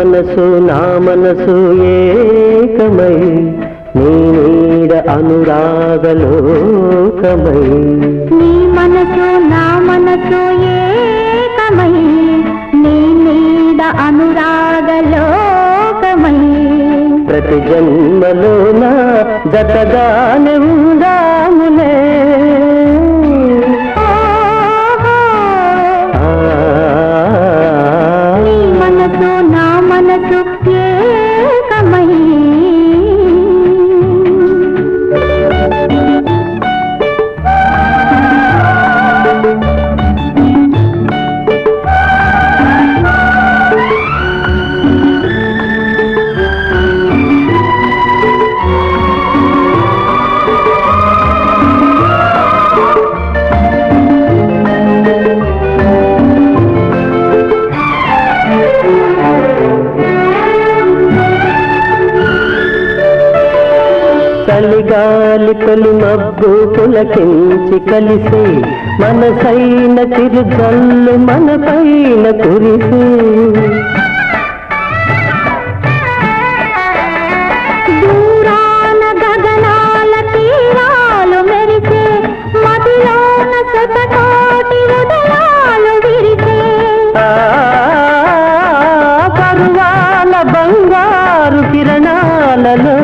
మనసు నా మనసు ఏకమై నీ నీడ అనురాగలోకమై నీ మనసు నా మనసు ఏకమై నీ నీడ అనురాగలోకమై ప్రతి జన్మలోన జతగానే ఉందాములే చలిగాలి మబ్బు పులకించి కలిసి మనసైన చిరుజల్లు మన పైన కురిసి గగనాల తీరాలు మెరిసే మదిలోన శతకోటి బంగారు కిరణాలలో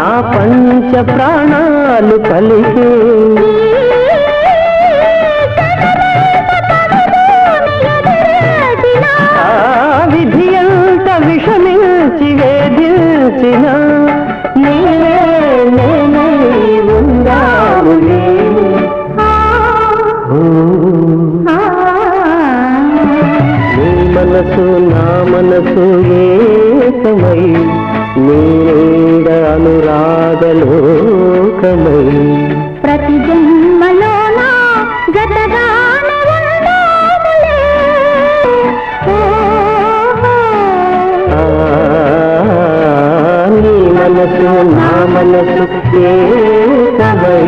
నా పంచ ప్రాణాలు పలికే విధి అంత విషమించి వేధించిన. నీవే నేనై ఉందాములే నీ మనసు నా మనసు ఏకమై నీ నీడ అనురాగలోకమై ప్రతి నీ మనసు నా మనసు ఏకమై